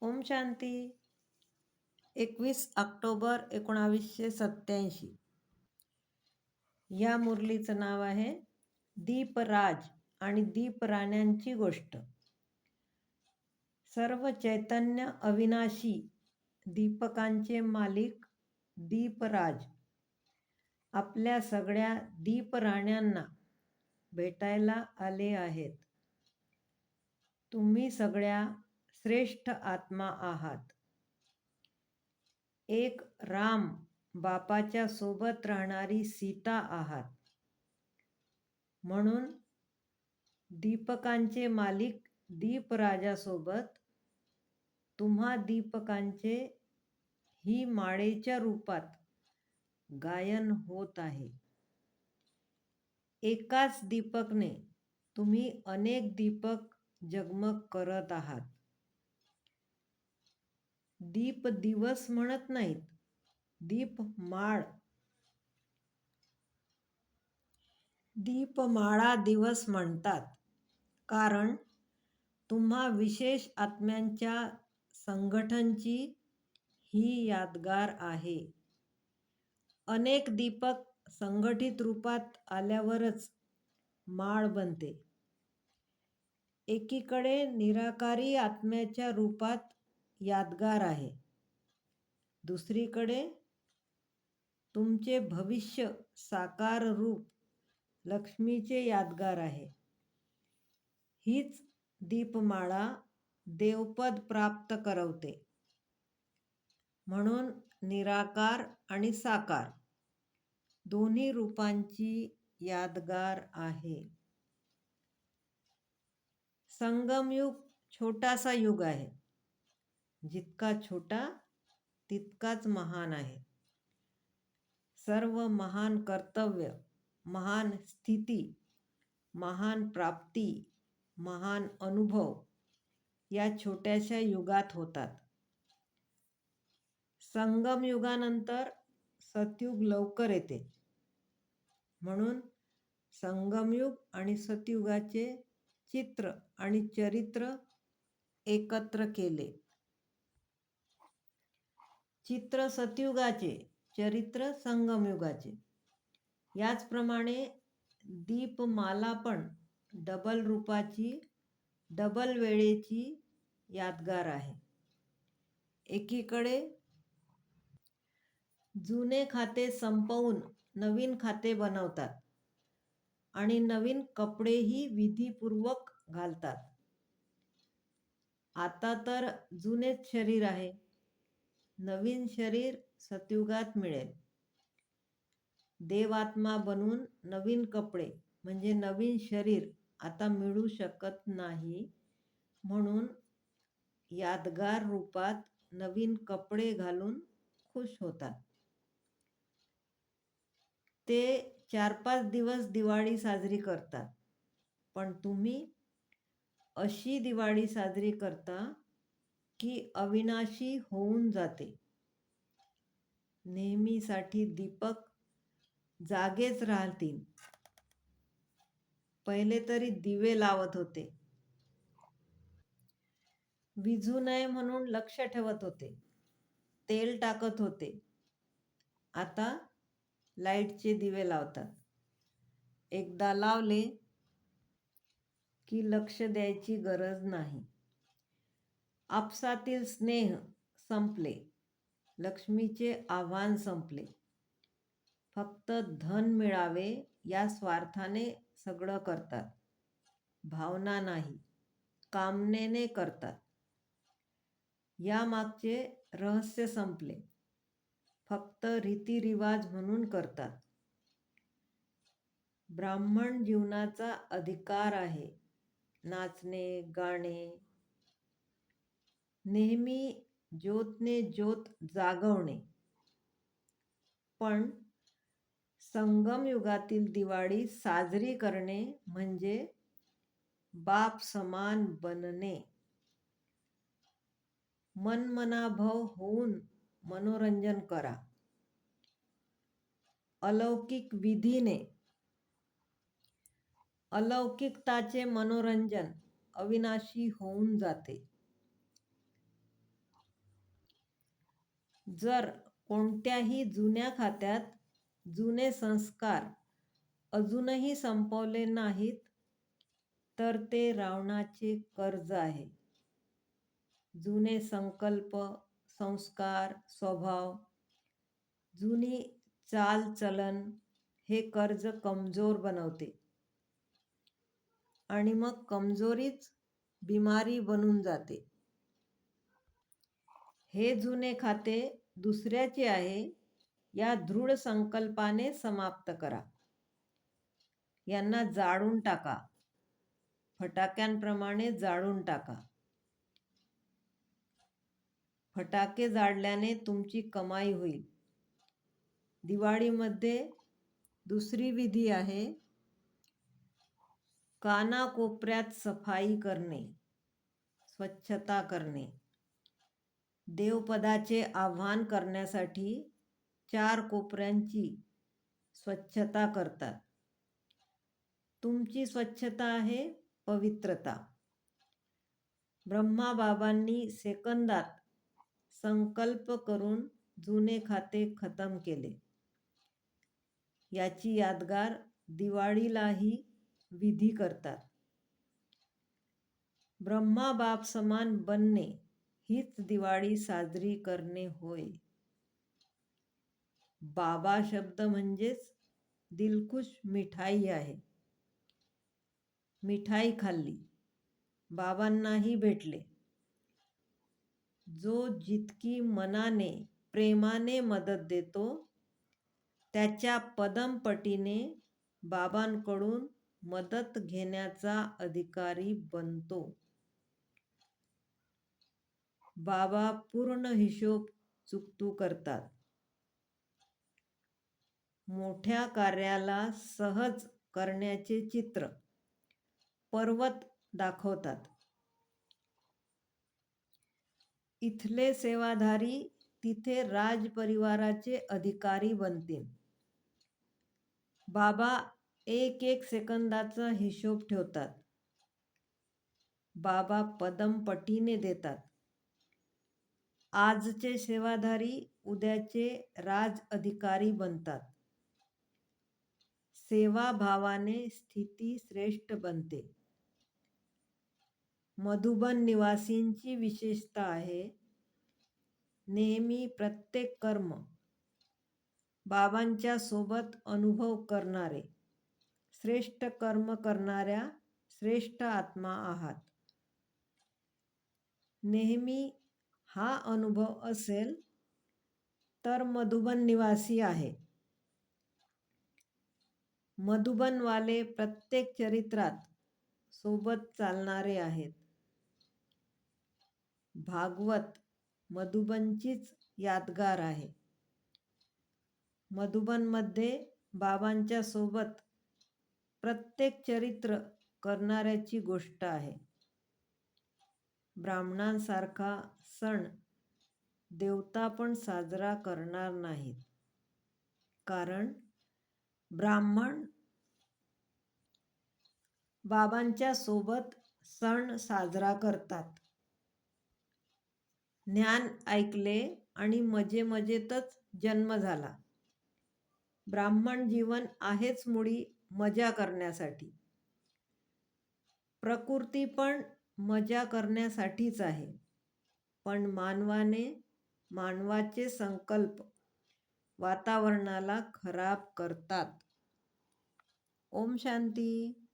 ओम शांती. एकवीस ऑक्टोबर एकोणावीसशे सत्त्याऐंशी. या मुरलीचं नाव आहे दीपराज आणि दीपराण्यांची गोष्ट. सर्व चैतन्य अविनाशी दीपकांचे मालिक दीपराज. आपल्या सगळ्या दीपराण्यांना भेटायला आले आहेत. तुम्ही सगळ्या श्रेष्ठ आत्मा आहात. एक राम बापाच्या सोबत राहणारी सीता आहात. म्हणून दीपकांचे मालिक दीपराजासोबत तुम्हा दीपकांचे ही माळेच्या रूपात गायन होत आहे. एकाच दीपकने तुम्ही अनेक दीपक जगमग करत आहात. दीप दिवस म्हणत नाहीत. दीप माळ. दीपमाळा दिवस म्हणतात. कारण तुम्हा विशेष आत्म्यांच्या संघटनची ही यादगार आहे. अनेक दीपक संघटित रूपात आल्यावरच माळ बनते. एकीकडे निराकारी आत्म्याच्या रूपात यादगार आहे. दुसरीकडे तुमचे भविष्य साकार रूप लक्ष्मीचे यादगार आहे. हीच दीपमाळा देवपद प्राप्त करवते. म्हणून निराकार आणि साकार दोन्ही रूपांची यादगार आहे. संगमयुग छोटासा युग आहे. जितका छोटा तितकाच महान आहे. सर्व महान कर्तव्य महान स्थिती महान प्राप्ती महान अनुभव या छोट्याशा युगात होतात. संगम युगानंतर सतयुग लवकर येते. म्हणून संगमयुग आणि सतयुगाचे चित्र आणि चरित्र एकत्र केले. चित्र सतयुगाचे चरित्र संगमयुगाचे. याचप्रमाणे दीपमाला पण डबल रूपाची डबल वेळेची यादगार आहे. एकीकडे जुने खाते संपवून नवीन खाते बनवतात आणि नवीन कपडेही विधीपूर्वक घालतात. आता तर जुनेच शरीर आहे. नवीन शरीर सतयुगात मिळेल. देवात्मा बनून नवीन कपडे म्हणजे नवीन शरीर आता मिळू शकत नाही म्हणून यादगार रूपात नवीन कपडे घालून खुश होतात. ते चार पाच दिवस दिवाळी साजरी करतात. पण तुम्ही अशी दिवाळी साजरी करता की अविनाशी होऊन जाते. नेहमीसाठी दीपक जागेच राहतील. पहिले तरी दिवे लावत होते. विझू नये म्हणून लक्ष ठेवत होते. तेल टाकत होते. आता लाईटचे दिवे लावतात. एकदा लावले की लक्ष द्यायची गरज नाही. आपसातील स्नेह संपले. लक्ष्मीचे आव्हान संपले. फक्त धन मिळावे या स्वार्थाने सगळं करतात. भावना नाही कामनेने करतात. यामागचे रहस्य संपले. फक्त रीतिरिवाज म्हणून करतात. ब्राह्मण जीवनाचा अधिकार आहे. नाचणे गाणे नेहमी ज्योतने ज्योत जागवणे. पण संगम युगातील दिवाळी साजरी करणे म्हणजे बाप समान बनणे. मनमनाभव होऊन मनोरंजन करा. अलौकिक विधीने. अलौकिकताचे मनोरंजन अविनाशी होऊन जाते. जर कोणत्याही जुन्या खात्यात जुने संस्कार अजूनही संपवले नाहीत तर ते रावणाचे कर्ज आहे. जुने संकल्प संस्कार स्वभाव जुनी चालचलन हे कर्ज कमजोर बनवते. आणि मग कमजोरीच बिमारी बनून जाते. हे जुने खाते दुसऱ्याचे आहे या दृढ संकल्पाने समाप्त करा. यांना जाळून टाका. फटाक्यांप्रमाणे जाळून टाका. फटाके जाळल्याने तुमची कमाई होईल. दिवाळीमध्ये दुसरी विधी आहे कानाकोपऱ्यात सफाई करणे स्वच्छता करणे. देवपदाचे आव्हान करण्यासाठी चार कोपऱ्यांची स्वच्छता करतात. तुमची स्वच्छता आहे पवित्रता. ब्रह्माबाबांनी सेकंदात संकल्प करून जुने खाते खतम केले. याची यादगार दिवाळीलाही विधी करतात. ब्रह्माबाप समान बनणे हीच दिवाळी साजरी करणे होय. बाबा शब्द म्हणजेच दिलखुश मिठाई आहे. मिठाई खाल्ली. बाबांनाही भेटले. जो जितकी मनाने प्रेमाने मदत देतो त्याच्या पदमपटीने बाबांकडून मदत घेण्याचा अधिकारी बनतो. बाबा पूर्ण हिशोब चुकतू करतात. मोठ्या कार्याला सहज करण्याचे चित्र पर्वत दाखवतात. इथले सेवाधारी तिथे राजपरिवाराचे अधिकारी बनतील. बाबा एक एक सेकंदाचा हिशोब ठेवतात. बाबा पदमपटीने देतात. आजचे सेवाधारी उद्याचे राज अधिकारी बनतात. सेवाभावाने स्थिती श्रेष्ठ बनते. मधुबन निवासींची विशेषता आहे नेहमी प्रत्येक कर्म बाबांच्या सोबत अनुभव करणारे श्रेष्ठ कर्म करणाऱ्या श्रेष्ठ आत्मा आहात. नेहमी हा अनुभव असेल तर मधुबन निवासी आहे. मधुबनवाले प्रत्येक चरित्रात सोबत चालणारे आहेत. भागवत मधुबनचीच यादगार आहे. मधुबनमध्ये बाबांच्या सोबत प्रत्येक चरित्र करणाऱ्याची गोष्ट आहे. ब्राह्मणांसारखा सण देवता पण साजरा करणार नाहीत. कारण ब्राह्मण बाबांच्या सोबत सण साजरा करतात. ज्ञान ऐकले आणि मजे मजेतच जन्म झाला. ब्राह्मण जीवन आहेच मुळी मजा करण्यासाठी. प्रकृती पण मजा करण्यासाठीच आहे. पण मानवाने मानवाचे संकल्प वातावरणाला खराब करतात. ओम शांती.